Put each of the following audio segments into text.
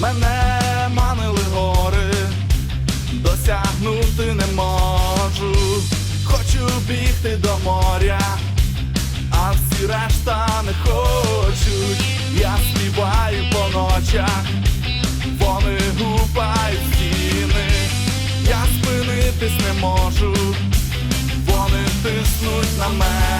Мене манили гори, досягнути не можу. Хочу бігти до моря, а всі решта не хочуть. Я співаю по ночах, можу, вони тиснуть на мене.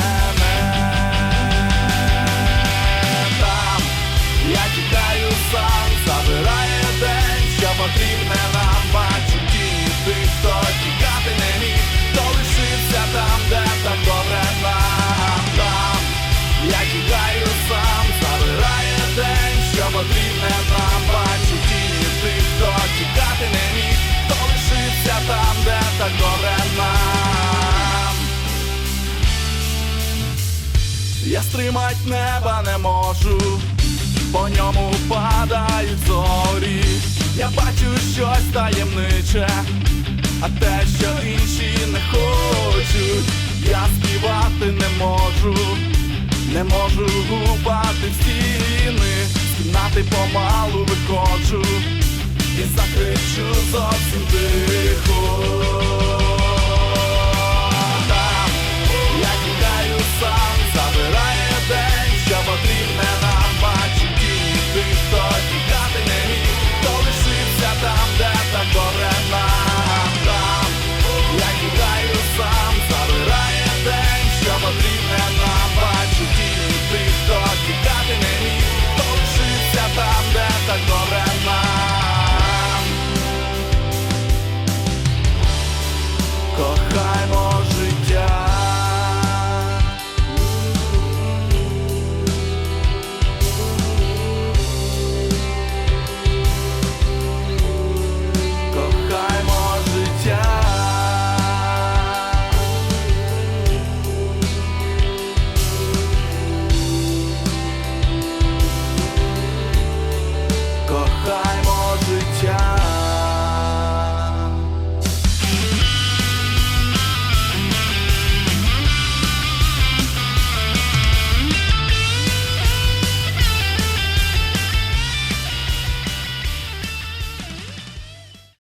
Стримать неба не можу, по ньому падають зорі. Я бачу щось таємниче, а те, що інші не хочуть, я співати не можу, не можу гупати в стіни, з кімнати помалу виходжу і закричу зовсім ти.